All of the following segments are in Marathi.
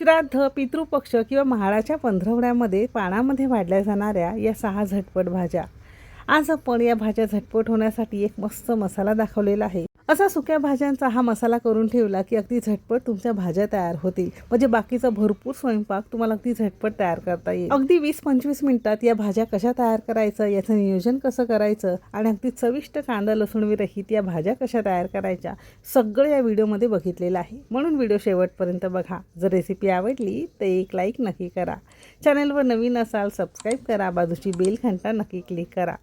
श्राद्ध पितृपक्ष किंवा महाळाच्या पंधरवड्यामध्ये पानामध्ये वाढल्या जाणाऱ्या या सहा झटपट भाज्या. आज आपण या भाज्या झटपट होण्यासाठी एक मस्त मसाला दाखवलेला आहे. असा सुक्या भाज्यांचा हा मसाला करून ठेवला की अगदी झटपट तुमच्या भाज्या तयार होतील. म्हणजे बाकीचा भरपूर स्वयंपाक तुम्हाला अगदी झटपट तयार करता येईल. अगदी वीस पंचवीस मिनिटात या भाज्या कशा तयार करायचं याचं नियोजन कसं करायचं आणि अगदी चविष्ट कांदा लसूण विरहित या भाज्या कशा तयार करायच्या सगळं या व्हिडिओमध्ये बघितलेलं आहे. म्हणून व्हिडिओ शेवटपर्यंत बघा. जर रेसिपी आवडली तर एक लाईक नक्की करा. चॅनलवर नवीन असाल सबस्क्राईब करा. बाजूची बेल घंटा नक्की क्लिक करा.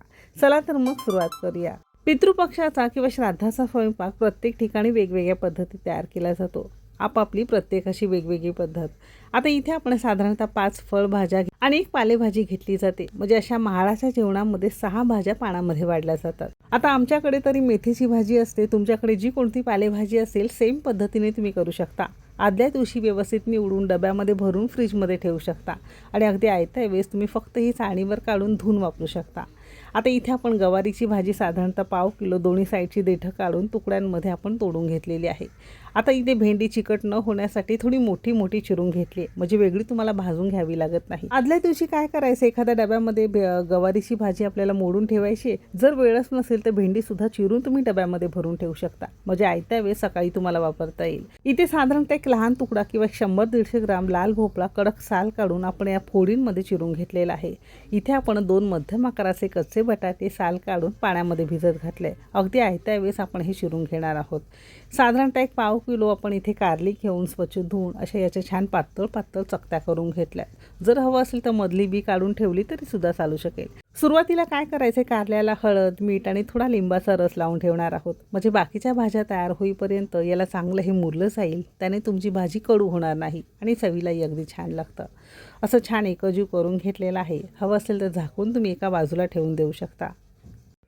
चला तर मग सुरुवात करूया. पितृपक्षाचा किंवा श्राद्धाचा स्वयंपाक प्रत्येक ठिकाणी वेगवेगळ्या पद्धती तयार केला जातो. आपापली प्रत्येकाची वेगवेगळी पद्धत. आता इथे आपण साधारणतः पाच फळभाज्या आणि एक पालेभाजी घेतली जाते. म्हणजे अशा महाळाच्या जेवणामध्ये सहा भाज्या पानामध्ये वाढल्या जातात. आता आमच्याकडे तरी मेथीची भाजी असते. तुमच्याकडे जी कोणती पालेभाजी असेल सेम पद्धतीने तुम्ही करू शकता. आदल्या दिवशी व्यवस्थित निवडून डब्यामध्ये भरून फ्रीजमध्ये ठेवू शकता. आणि अगदी आयत्या वेळेस तुम्ही फक्त ही चाळणीवर काढून धुवून वापरू शकता. आता इथे आपण गवारीची भाजी साधारणतः पाव किलो दोन्ही साईडची देठं काढून तुकड्यांमध्ये आपण तोडून घेतलेली आहे. आता इथे भेंडी चिकट न होण्यासाठी थोडी मोठी मोठी चिरून घेतली आहे. म्हणजे वेगळी तुम्हाला भाजून घ्यावी लागत नाही. आदल्या दिवशी काय करायचं? एखाद्या डब्यामध्ये गवारीची भाजी आपल्याला मोडून ठेवायची आहे. जर वेळच नसेल तर भेंडी सुद्धा चिरून तुम्ही डब्यामध्ये भरून ठेवू शकता. म्हणजे आयत्या वेळेस सकाळी तुम्हाला वापरता येईल. इथे साधारणतः एक लहान तुकडा किंवा शंभर दीडशे ग्राम लाल भोपळा कडक साल काढून आपण या फोडींमध्ये चिरून घेतलेला आहे. इथे आपण दोन मध्यम आकाराचे कच्चे बटाटे साल काढून पाण्यामध्ये भिजत घातले. अगदी आयत्या वेळेस आपण हे शिरून घेणार आहोत. साधारणतः एक पाव किलो आपण इथे कारली घेऊन स्वच्छ धुवून अशा याच्या छान पातळ पातळ चकत्या करून घेतल्या. जर हवं असेल तर मधली बी काढून ठेवली तरी सुद्धा चालू शकेल. सुरुवातीला काय करायचं? कारल्याला हळद मीठ आणि थोडा लिंबाचा रस लावून ठेवणार आहोत. म्हणजे बाकीच्या भाज्या तयार होईपर्यंत याला चांगलं हे मुरलं जाईल. त्याने तुमची भाजी कडू होणार नाही आणि चवीलाही अगदी छान लागतं. असं छान एकजीव करून घेतलेलं आहे. हवं असेल तर झाकून तुम्ही एका बाजूला ठेवून देऊ शकता.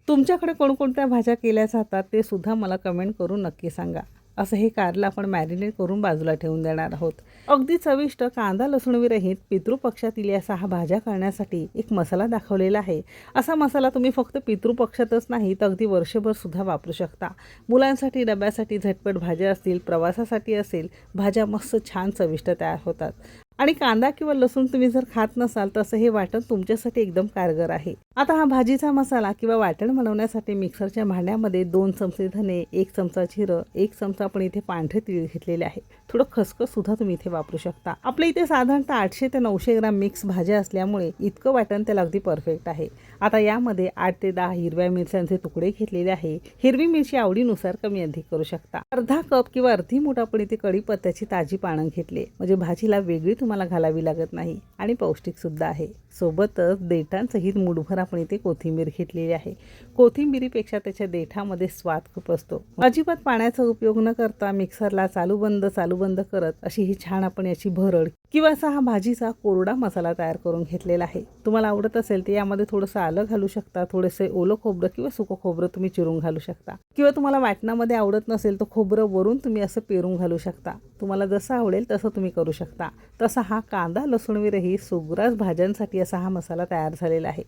तुमच्याकडे कोणकोणत्या भाज्या केल्या जातात ते सुद्धा मला कमेंट करून नक्की सांगा. असं हे कारलं आपण मॅरिनेट करून बाजूला ठेवून देणार आहोत. अगदी चविष्ट कांदा लसूणविरहित पितृपक्षातील या सहा भाज्या करण्यासाठी एक मसाला दाखवलेला आहे. असा मसाला तुम्ही फक्त पितृपक्षातच नाही तर अगदी वर्षभर सुद्धा वापरू शकता. मुलांसाठी डब्यासाठी झटपट भाज्या असतील प्रवासासाठी असेल भाज्या मस्त छान चविष्ट तयार होतात. आणि कांदा किंवा लसूण तुम्ही जर खात नसाल तसं हे वाटण तुमच्यासाठी एकदम कारगर आहे. आता हा भाजीचा मसाला किंवा वाटण बनवण्यासाठी मिक्सरच्या भांड्यामध्ये दोन चमचे धने एक चमचा जिरं एक चमचा आपण इथे पांढरे तीळ घेतलेले आहे. थोडं खसखस सुद्धा तुम्ही इथे वापरू शकता. आपल्या इथे साधारणतः आठशे ते नऊशे ग्राम मिक्स भाज्या असल्यामुळे इतकं वाटण त्याला अगदी परफेक्ट आहे. आता यामध्ये आठ ते दहा हिरव्या मिरच्यांचे तुकडे घेतलेले आहे. हिरवी मिरची आवडीनुसार कमी अधिक करू शकता. अर्धा कप किंवा अर्धी मोठा आपण इथे कढीपत्त्याची ताजी पानं घेतली. म्हणजे भाजीला वेगळी तुम्हाला घालावी लागत नाही. आणि पौष्टिक सुद्धा आहे. सोबतच देठांसहित मुठभर आपण इथे कोथिंबीर घेतलेली आहे. कोथिंबीरीपेक्षा त्याच्या देठामध्ये स्वाद खूप असतो. अजिबात पाण्याचा उपयोग न करता मिक्सरला चालू बंद चालू बंद करत अशी ही छान आपण याची भरड किंवा असा हा भाजीचा कोरडा मसाला तयार करून घेतलेला आहे. तुम्हाला आवडत असेल तर यामध्ये थोडंसं आलं घालू शकता थोडेसे ओलं खोबरं किंवा सुकं खोबरं तुम्ही चिरून घालू शकता. किंवा तुम्हाला वाटणामध्ये आवडत नसेल तर खोबरं वरून तुम्ही असं पेरून घालू शकता. तुम्हाला जसं आवडेल तसं तुम्ही करू शकता. तसा हा कांदा लसूणविरही सुग्रास भाज्यांसाठी असा हा मसाला तयार झालेला आहे.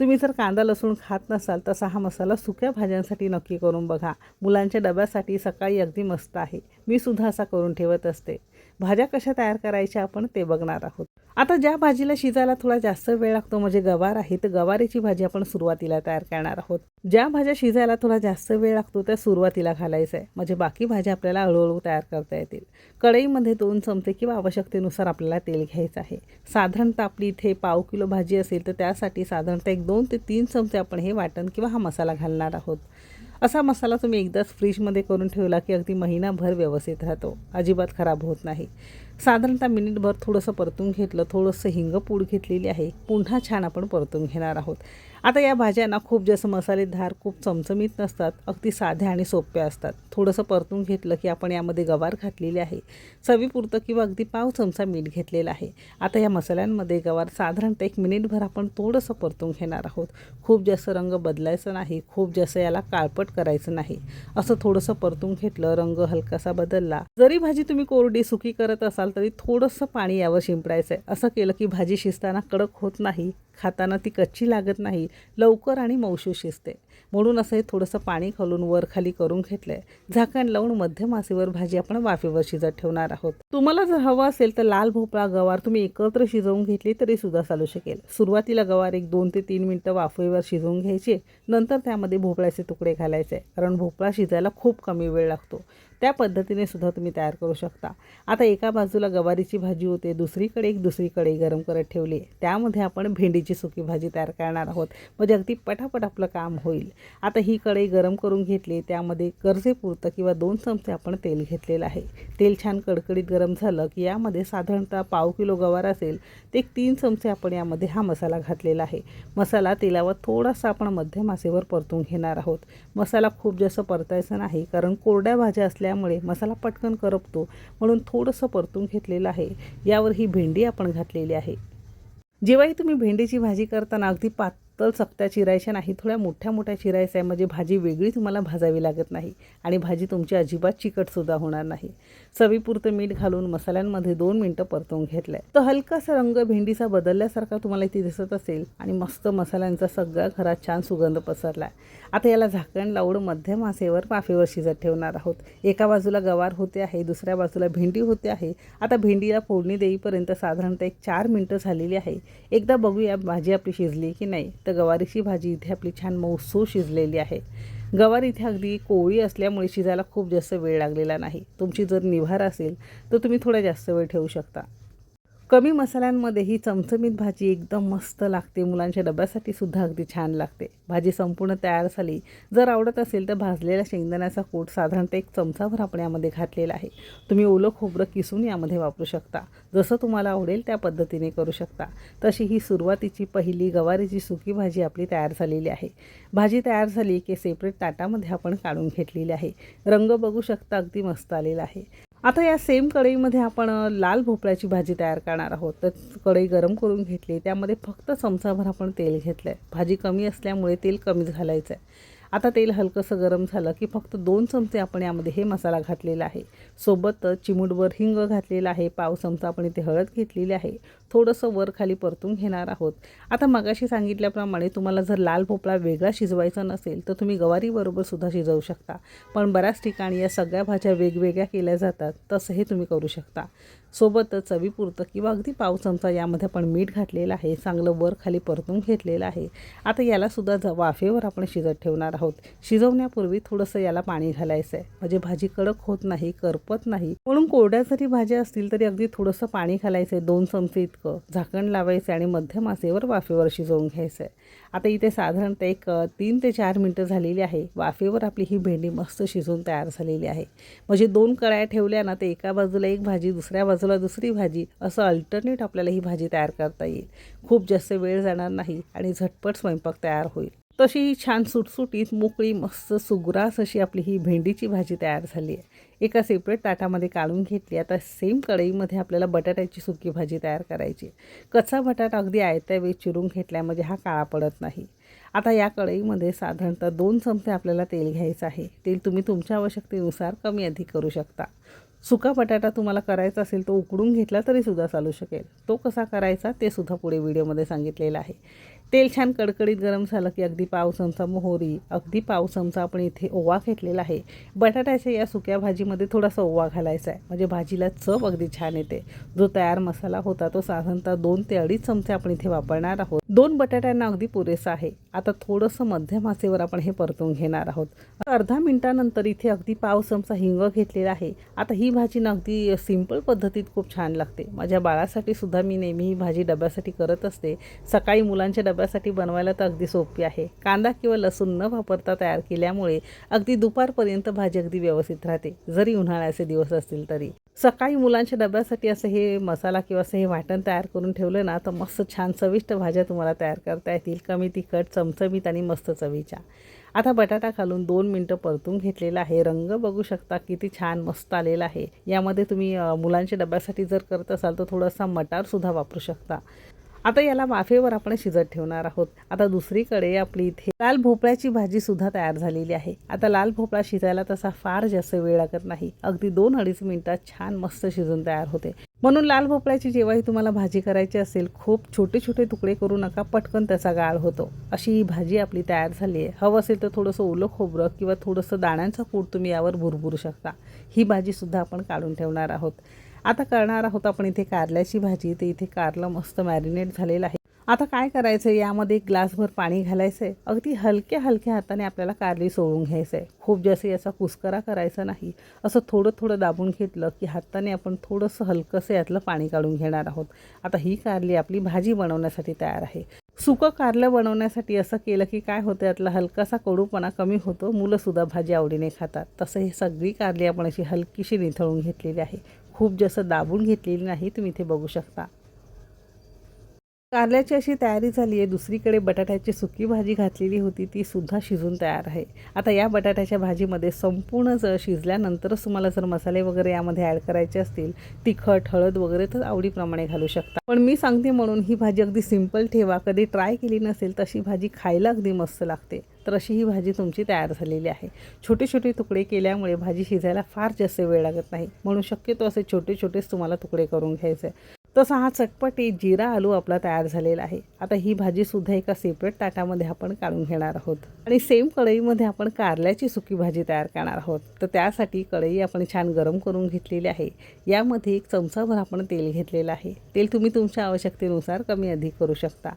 तुम्ही जर कांदा लसूण खात नसाल तसा हा मसाला सुक्या भाज्यांसाठी नक्की करून बघा. मुलांच्या डब्यासाठी सकाळी अगदी मस्त आहे. मी सुद्धा असा करून ठेवत असते. भाज्या कशा तयार करायच्या आपण ते बघणार आहोत. आता ज्या भाजीला शिजायला थोडा जास्त वेळ लागतो म्हणजे गवार आहे तर गवारीची भाजी आपण सुरुवातीला तयार करणार आहोत. ज्या भाज्या शिजायला थोडा जास्त वेळ लागतो त्या सुरुवातीला घालायचं आहे. म्हणजे बाकी भाज्या आपल्याला हळूहळू तयार करता येतील. कढईमध्ये दोन चमचे किंवा आवश्यकतेनुसार आपल्याला तेल घ्यायचं आहे. साधारणतः आपली इथे पाव किलो भाजी असेल तर त्यासाठी साधारणतः एक दोन ते तीन चमचे आपण हे वाटण किंवा हा मसाला घालणार आहोत. असा मसाला तुम्ही एकदाच फ्रीजमध्ये करून ठेवला की अगदी महिनाभर व्यवस्थित राहतो. अजिबात खराब होत नाही. साधारणतः मिनिटभर थोडंसं परतून घेतलं थोडंसं हिंग पूड घेतलेली आहे. पुन्हा छान आपण परतून घेणार आहोत. आता या भाज्यांना खूप जास्त मसालेदार खूप चमचमीत नसतात. अगदी साध्या आणि सोप्या असतात. थोडंसं परतून घेतलं की आपण यामध्ये गवार घातलेली आहे. चवीपुरतं किंवा अगदी पाव चमचा मीठ घेतलेला आहे. आता या मसाल्यांमध्ये गवार साधारणतः एक मिनिटभर आपण थोडंसं परतून घेणार आहोत. खूप जास्त रंग बदलायचं नाही. खूप जास्त याला काळपट करायचं नाही. असं थोडंसं परतून घेतलं रंग हलकासा बदलला. जरी भाजी तुम्ही कोरडी सुकी करत असाल तरी थोडंसं पाणी यावर शिंपडायचं आहे असं केलं की भाजी शिजताना कडक होत नाही. खाताना ती कच्ची लागत नाही लवकर आणि मौशू शिजते. म्हणून असं हे थोडंसं पाणी घालून वर खाली करून घेतलं आहे झाकण लावून मध्यम मासेवर भाजी आपण वाफेवर शिजत ठेवणार आहोत. तुम्हाला जर हवं असेल तर लाल भोपळा गवार तुम्ही एकत्र शिजवून घेतली तरी सुद्धा चालू शकेल. सुरुवातीला गवार एक दोन ते तीन मिनटं वाफेवर शिजवून घ्यायचे. नंतर त्यामध्ये भोपळ्याचे तुकडे घालायचे. कारण भोपळा शिजायला खूप कमी वेळ लागतो. त्या पद्धतीने सुद्धा तुम्ही तयार करू शकता. आता एका बाजूला गवारीची भाजी होते दुसरीकडे एक दुसरी कढई गरम करत ठेवली. त्यामध्ये आपण भेंडीची सुकी भाजी तयार करणार आहोत. म्हणजे अगदी पटापट आपलं काम होईल. आता ही कढई गरम करून घेतली त्यामध्ये गरजेपुरतं किंवा दोन चमचे आपण तेल घेतलेलं आहे. तेल छान कडकडीत गरम झालं की यामध्ये साधारणतः पाव किलो गवार असेल ते एक तीन चमचे आपण यामध्ये हा मसाला घातलेला आहे. मसाला तेलावर थोडासा आपण मध्यम आचेवर परतून घेणार आहोत. मसाला खूप जास्त परतायचा नाही कारण कोरड्या भाज्या असल्या असल्यामुळे मसाला पटकन करपतो. म्हणून थोडंसं परतून घेतलेलं आहे. यावर ही भेंडी आपण घातलेली आहे. जेव्हाही तुम्ही भेंडीची भाजी करताना अगदी पात पातळ चकत्या चिरायच्या नाही थोड्या मोठ्या मोठ्या चिरायच्या आहे म्हणजे भाजी वेगळी तुम्हाला भाजावी लागत नाही आणि भाजी तुमची अजिबात चिकटसुद्धा होणार नाही. चवीपुरतं मीठ घालून मसाल्यांमध्ये दोन मिनटं परतवून घेतलं आहे तर हलकासा रंग भेंडीचा बदलल्यासारखा तुम्हाला इथे दिसत असेल आणि मस्त मसाल्यांचा सगळा घरात छान सुगंध पसरला आहे आता याला झाकण लावून मध्यम आसेवर पाफेवर शिजत ठेवणार आहोत. एका बाजूला गवार होते आहे दुसऱ्या बाजूला भेंडी होते आहे. आता भेंडीला फोडणी देईपर्यंत साधारणतः एक चार मिनटं झालेली आहे. एकदा बघूया भाजी आपली शिजली की नाही. तर गवारीची भाजी इथे आपली छान मौसू शिजलेली आहे. गवार इथे अगदी कोवळी असल्यामुळे शिजायला खूप जास्त वेळ लागलेला नाही. तुमची जर निभार असेल तर तुम्ही थोडा जास्त वेळ ठेवू शकता. कमी मसाल्यांमध्ये ही चमचमीत भाजी एकदम मस्त लागते. मुलांच्या डब्यासाठी सुद्धा अगदी छान लागते. भाजी संपूर्ण तयार झाली. जर आवडत असेल तर भाजलेल्या शेंगदाण्याचा कूट साधारणतः एक चमचाभर आपण यामध्ये घातलेला आहे. तुम्ही ओलं खोबरं किसून यामध्ये वापरू शकता. जसं तुम्हाला आवडेल त्या पद्धतीने करू शकता. तशी ही सुरुवातीची पहिली गवारीची सुकी भाजी आपली तयार झालेली आहे. भाजी तयार झाली की सेपरेट ताटामध्ये आपण काढून घेतलेली आहे. रंग बघू शकता अगदी मस्त आलेला आहे. आता या सेम कढईमध्ये आपण लाल भोपळ्याची भाजी तयार करणार आहोत. तर कढई गरम करून घेतली. त्यामध्ये फक्त चमचाभर आपण तेल घेतलं आहे भाजी कमी असल्यामुळे तेल कमीच घालायचं आहे आता तेल हलकंसं गरम झालं की फक्त दोन चमचे आपण यामध्ये हे मसाला घातलेला आहे. सोबतच चिमूटभर हिंग घातलेला आहे. पाव चमचा आपण इथे हळद घेतलेली आहे. थोडंसं वर खाली परतून घेणार आहोत. आता मगाशी सांगितल्याप्रमाणे तुम्हाला जर लाल भोपळा वेगळा शिजवायचा नसेल तर तुम्ही गवारीबरोबर सुद्धा शिजवू शकता. पण बऱ्याच ठिकाणी या सगळ्या भाज्या वेगवेगळ्या केल्या जातात. तसं हे तुम्ही करू शकता. सोबतच चवीपुरतं किंवा अगदी पाव चमचा यामध्ये आपण मीठ घातलेलं आहे चांगलं वर खाली परतून घेतलेलं आहे. आता यालासुद्धा ज वाफेवर आपण शिजत ठेवणार आहोत. शिजवण्यापूर्वी थोडंसं याला पाणी घालायचं आहे म्हणजे भाजी कडक होत नाही करपत नाही. म्हणून कोरड्या जरी भाज्या असतील तरी अगदी थोडंसं पाणी घालायचं आहे दोन चमचे इतकं झाकण लावायचं आणि मध्यम आसेवर वाफेवर शिजवून घ्यायचं आहे आता इथे साधारणतः एक तीन ते चार मिनटं झालेली आहे. वाफेवर आपली ही भेंडी मस्त शिजून तयार झालेली आहे. म्हणजे दोन कळ्या ठेवल्या ना तर एका बाजूला एक भाजी दुसऱ्या बाजूला दुसरी भाजी असं अल्टरनेट आपल्याला ही भाजी तयार करता येईल. खूप जास्त वेळ जाणार नाही आणि झटपट स्वयंपाक तयार होईल. तशी ही छान सुटसुटीत मोकळी मस्त सुग्रास अशी आपली ही भेंडीची भाजी तयार झाली आहे. एका सेपरेट ताटामध्ये काढून घेतली आता सेम कढईमध्ये आपल्याला बटाट्याची सुकी भाजी तयार करायची कच्चा बटाटा अगदी आयत्या वेळी चिरून घेतल्या म्हणजे हा काळा पडत नाही. आता या कढईमध्ये साधारणतः दोन चमचे आपल्याला तेल घ्यायचं आहे. तेल तुम्ही तुमच्या आवश्यकतेनुसार कमी अधिक करू शकता. सुका बटाटा तुम्हाला करायचा असेल तो उकडून घेतला तरी सुद्धा चालू शकेल. तो कसा करायचा ते सुद्धा पुढे व्हिडिओमध्ये सांगितलेलं आहे. तेल छान कडकडीत गरम झालं की अगदी पाव चमचा मोहरी अगदी पाव चमचा आपण इथे ओवा घेतलेला आहे. बटाट्याच्या या सुक्या भाजीमध्ये थोडासा ओवा घालायचा आहे. म्हणजे भाजीला चव अगदी छान येते. जो तयार मसाला होता तो साधारणतः दोन ते अडीच चमचे आपण इथे वापरणार आहोत. दोन बटाट्यांना अगदी पुरेसा आहे. आता थोडंसं मध्यम आचेवर आपण हे परतून घेणार आहोत. अर्धा मिनिटानंतर इथे अगदी पाव चमचा हिंग घेतलेला आहे. आता ही भाजी ना अगदी सिंपल पद्धतीत खूप छान लागते. माझ्या बाळासाठी सुद्धा मी नेहमी ही भाजी डब्यासाठी करत असते. सकाळी मुलांच्या डब्यासाठी बनवायला तर अगदी सोपी आहे. कांदा किंवा लसूण न वापरता तयार केल्यामुळे अगदी दुपारपर्यंत भाजी अगदी व्यवस्थित राहते. जरी उन्हाळ्याचे दिवस असतील तरी. सकाळी मुलांच्या डब्यासाठी असं हे मसाला किंवा असं हे वाटण तयार करून ठेवलं ना तर मस्त छान चविष्ट भाज्या तुम्हाला तयार करता येतील. कमी तिखट चमचमीत आणि मस्त चवीच्या. आता बटाटा घालून दोन मिनटं परतून घेतलेला आहे. रंग बघू शकता किती छान मस्त आलेला आहे. यामध्ये तुम्ही मुलांच्या डब्यासाठी जर करत असाल तर थोडासा मटारसुद्धा वापरू शकता. आता याला वाफेवर आपण शिजत ठेवणार आहोत. आता दुसरीकडे आपली इथे लाल भोपळ्याची भाजी सुद्धा तयार झालेली आहे. आता लाल भोपळा शिजायला तसा फार जास्त वेळ लागत नाही. अगदी दोन अडीच मिनिटात छान मस्त शिजून तयार होते. म्हणून लाल भोपळ्याची जेव्हाही तुम्हाला भाजी करायची असेल खूप छोटे छोटे तुकडे करू नका पटकन त्याचा गाळ होतो. अशी ही भाजी आपली तयार झाली आहे. हवं असेल तर थोडंसं ओलं खोबरं किंवा थोडंसं दाण्यांचा कूड तुम्ही यावर भुरभुरू शकता. ही भाजीसुद्धा आपण काढून ठेवणार आहोत. आता करणार आहोत आपण इथे कारल्याची भाजी. ते इथे कारलं मस्त मॅरिनेट झालेलं आहे. आता काय करायचं आहे यामध्ये एक ग्लासभर पाणी घालायचं आहे अगदी हलक्या हलक्या हाताने आपल्याला कारली सोडून घ्यायचं आहे खूप जास्त याचा कुस्करा करायचा नाही. असं थोडं थोडं दाबून घेतलं की हाताने आपण थोडंसं हलकंसं यातलं पाणी काढून घेणार आहोत. आता ही कारली आपली भाजी बनवण्यासाठी तयार आहे. सुकं कारलं बनवण्यासाठी असं केलं की काय होतं? यातला हलकासा कडूपणा कमी होतो. मुलंसुद्धा भाजी आवडीने खातात. तसं ही सगळी कारली आपण अशी हलकीशी निथळून घेतलेली आहे. खूप जास्त दाबून घेतलेली नाही तुम्ही इथे बघू शकता. कारल्याची अशी तयारी झाली आहे दुसरीकडे बटाट्याची सुकी भाजी घातलेली होती ती सुद्धा शिजून तयार आहे. आता या बटाट्याच्या भाजीमध्ये संपूर्ण जर शिजल्यानंतरच तुम्हाला जर मसाले वगैरे यामध्ये ॲड करायचे असतील तिखट हळद वगैरे तर आवडीप्रमाणे घालू शकता. पण मी सांगते म्हणून ही भाजी अगदी सिंपल ठेवा. कधी ट्राय केली नसेल तशी भाजी खायला अगदी मस्त लागते. तर अशी ही भाजी तुमची तयार झालेली आहे. छोटे छोटे तुकडे केल्यामुळे भाजी शिजायला फार जास्त वेळ लागत नाही. म्हणून शक्यतो असे छोटे छोटेच तुम्हाला तुकडे करून घ्यायचे. तसा हा चटपटी जिरा आलू आपला तयार झालेला आहे. आता ही भाजीसुद्धा एका सेपरेट ताटामध्ये आपण काढून घेणार आहोत. आणि सेम कढईमध्ये आपण कारल्याची सुकी भाजी तयार करणार आहोत. तर त्यासाठी कढई आपण छान गरम करून घेतलेली आहे. यामध्ये एक चमचाभर आपण तेल घेतलेलं आहे. तेल तुम्ही तुमच्या आवश्यकतेनुसार कमी अधिक करू शकता.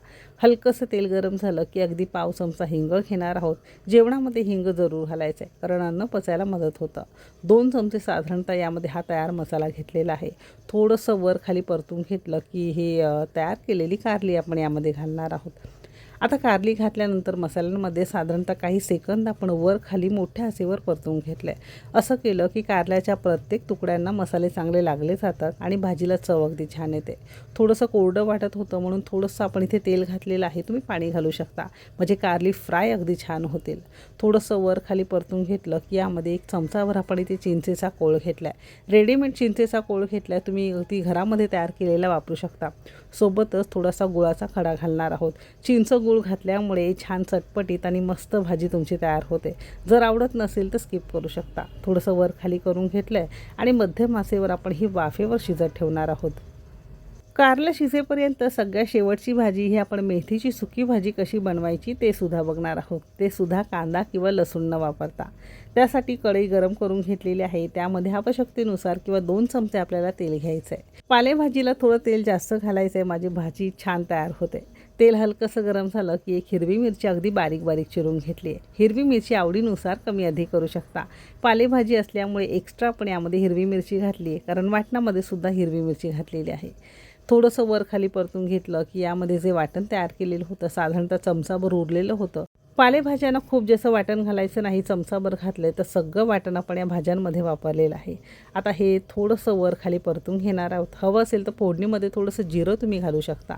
हलकंसं तेल गरम झालं की अगदी पाव चमचा हिंग घेणार आहोत. जेवणामध्ये हिंग जरूर घालायचं आहे कारण अन्न पचायला मदत होतं. दोन चमचे साधारणतः यामध्ये हा तयार मसाला घेतलेला आहे. थोडंसं वर खाली परतून घेतलं की हे तयार केलेली कारली आपण यामध्ये घालणार आहोत. आता कारली घातल्यानंतर मसाल्यांमध्ये साधारणतः काही सेकंद आपण वर खाली मोठ्या आसेवर परतून घेतलं आहे असं केलं की कारल्याच्या प्रत्येक तुकड्यांना मसाले चांगले लागले जातात आणि भाजीला चव अगदी छान येते. थोडंसं कोरडं वाटत होतं म्हणून थोडंसं आपण इथे तेल घातलेलं आहे तुम्ही पाणी घालू शकता. म्हणजे कारली फ्राय अगदी छान होतील. थोडंसं वर खाली परतून घेतलं की यामध्ये एक चमचाभर आपण इथे चिंचेचा कोळ घेतला आहे रेडीमेड चिंचेचा कोळ घेतला आहे तुम्ही ती घरामध्ये तयार केलेला वापरू शकता. सोबतच थोडासा गुळाचा खडा घालणार आहोत. चिंच गूळ घातल्यामुळे छान चटपटीत आणि मस्त भाजी तुमची तयार होते. जर आवडत नसेल तर स्किप करू शकता. थोडंसं वर खाली करून घेतलं आहे आणि मध्यम मासेवर आपण ही वाफेवर शिजत ठेवणार आहोत. कारलं शिजेपर्यंत सगळ्यात शेवटची भाजी ही आपण मेथीची सुकी भाजी कशी बनवायची ते सुद्धा बघणार आहोत. ते सुद्धा कांदा किंवा लसूण न वापरता. त्यासाठी कढई गरम करून घेतलेली आहे. त्यामध्ये आवश्यकतेनुसार किंवा दोन चमचे आपल्याला तेल घ्यायचं आहे पालेभाजीला थोडं तेल जास्त घालायचं आहे माझी भाजी छान तयार होते. तेल हलकंसं गरम झालं की एक हिरवी मिरची अगदी बारीक बारीक चिरून घेतली आहे हिरवी मिरची आवडीनुसार कमी अधिक करू शकता. पालेभाजी असल्यामुळे एक्स्ट्रा पण यामध्ये हिरवी मिरची घातली आहे कारण वाटणामध्ये सुद्धा हिरवी मिरची घातलेली आहे. थोडंसं वर खाली परतून घेतलं की यामध्ये जे वाटण तयार केलेलं होतं साधारणतः चमचाभर उरलेलं होतं. पालेभाज्यांना खूप जसं वाटण घालायचं नाही चमचाभर घातलं तर सगळं वाटण आपण या भाज्यांमध्ये वापरलेलं आहे. आता हे थोडंसं वर खाली परतून घेणार आहोत. हवं असेल तर फोडणीमध्ये थोडंसं जिरं तुम्ही घालू शकता.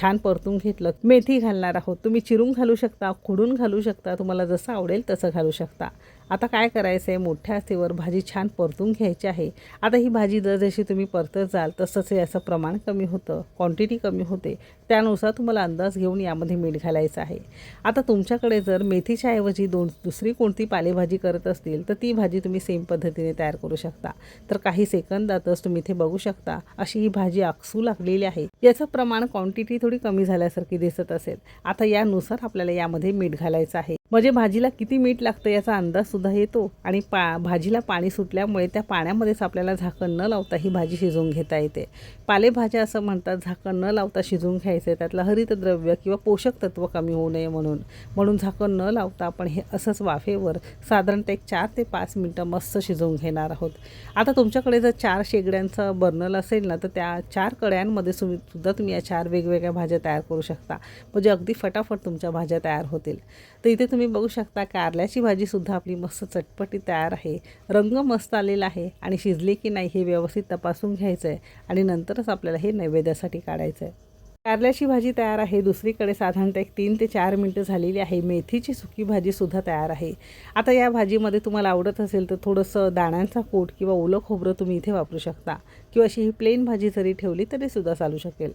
छान परतून घेतलं. मेथी घालणार आहोत. तुम्ही चिरून घालू शकता खुडून घालू शकता. तुम्हाला जसं आवडेल तसं घालू शकता. आता काय करायचं आहे मोठ्या आचेवर भाजी छान परतून घ्यायची आहे. आता ही भाजी जशी तुम्ही परतत जाल तसंच याचं प्रमाण कमी होतं क्वांटिटी कमी होते. त्यानुसार तुम्हाला अंदाज घेऊन यामध्ये मीठ घालायचं आहे. आता तुमच्याकडे जर मेथीच्या ऐवजी दोन दुसरी कोणती पालेभाजी करत असतील तर ती भाजी तुम्ही सेम पद्धतीने तयार करू शकता. तर काही सेकंदातच तुम्ही इथे बघू शकता अशी ही भाजी आकसू लागलेली आहे. याचं प्रमाण क्वांटिटी थोडी कमी झाल्यासारखी दिसत असेल. आता यानुसार आपल्याला यामध्ये मीठ घालायचं आहे. म्हणजे भाजीला किती मीठ लागतं याचा अंदाज सुद्धा येतो. आणि पा भाजीला पाणी सुटल्यामुळे त्या पाण्यामध्येच आपल्याला झाकण न लावता ही भाजी शिजवून घेता येते. पालेभाज्या असं म्हणतात झाकण न लावता शिजवून घ्यायचं त्यातलं हरितद्रव्य किंवा पोषक तत्व कमी होऊ नये म्हणून. म्हणून झाकण न लावता आपण हे असंच वाफेवर साधारणतः एक चार ते पाच मिनटं मस्त शिजवून घेणार आहोत. आता तुमच्याकडे जर चार शेगड्यांचं बर्नल असेल ना तर त्या चार कड्यांमध्ये सुम सुद्धा तुम्ही या चार वेगवेगळ्या भाज्या तयार करू शकता. म्हणजे अगदी फटाफट तुमच्या भाज्या तयार होतील. तर इथे तुम्ही बघू शकता कारल्याची भाजीसुद्धा आपली मस्त चटपटी तयार आहे. रंग मस्त आलेला आहे आणि शिजले की नाही हे व्यवस्थित तपासून घ्यायचं आहे आणि नंतरच आपल्याला हे नैवेद्यासाठी काढायचं आहे कारल्याची भाजी तयार आहे. दुसरीकडे साधारणतः एक तीन ते चार मिनटं झालेली आहे. मेथीची सुकी भाजीसुद्धा तयार आहे. आता या भाजीमध्ये तुम्हाला आवडत असेल तर थोडंसं दाण्यांचा कोट किंवा ओलं खोबरं तुम्ही इथे वापरू शकता किंवा अशी ही प्लेन भाजी जरी ठेवली तरी सुद्धा चालू शकेल.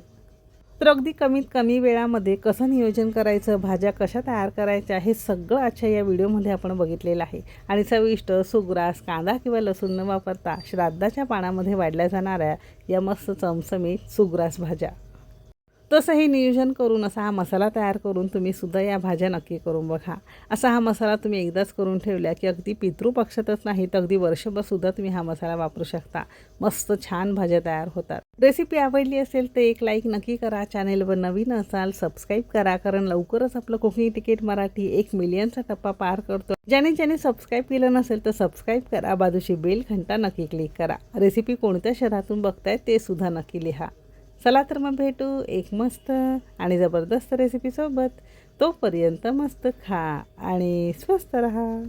तर अगदी कमीत कमी वेळामध्ये कसं नियोजन करायचं भाज्या कशा तयार करायच्या हे सगळं आजच्या या व्हिडिओमध्ये आपण बघितलेलं आहे. आणि चविष्ट सुग्रास कांदा किंवा लसूण न वापरता श्राद्धाच्या पानामध्ये वाढल्या जाणाऱ्या या मस्त चमचमीत सुग्रास भाज्या. तसंही नियोजन करून असा हा मसाला तयार करून तुम्ही सुद्धा या भाज्या नक्की करून बघा. असा हा मसाला तुम्ही एकदाच करून ठेवल्या की अगदी पितृपक्षातच नाही तर अगदी वर्षभर सुद्धा तुम्ही हा मसाला वापरू शकता. मस्त छान भाज्या तयार होतात. रेसिपी आवडली असेल तर एक लाईक नक्की करा. चॅनेलवर नवीन असाल सबस्क्राईब करा. कारण लवकरच आपलं कोकणी तिकीट मराठी एक मिलियनचा टप्पा पार करतो. ज्याने ज्याने सबस्क्राईब केलं नसेल तर सबस्क्राईब करा. बाजूची बेल घंटा नक्की क्लिक करा. रेसिपी कोणत्या शहरातून बघताय ते सुद्धा नक्की लिहा. चला तर मग भेटू एक मस्त आणि जबरदस्त रेसिपीसोबत तोपर्यंत मस्त खा आणि स्वस्त रहा.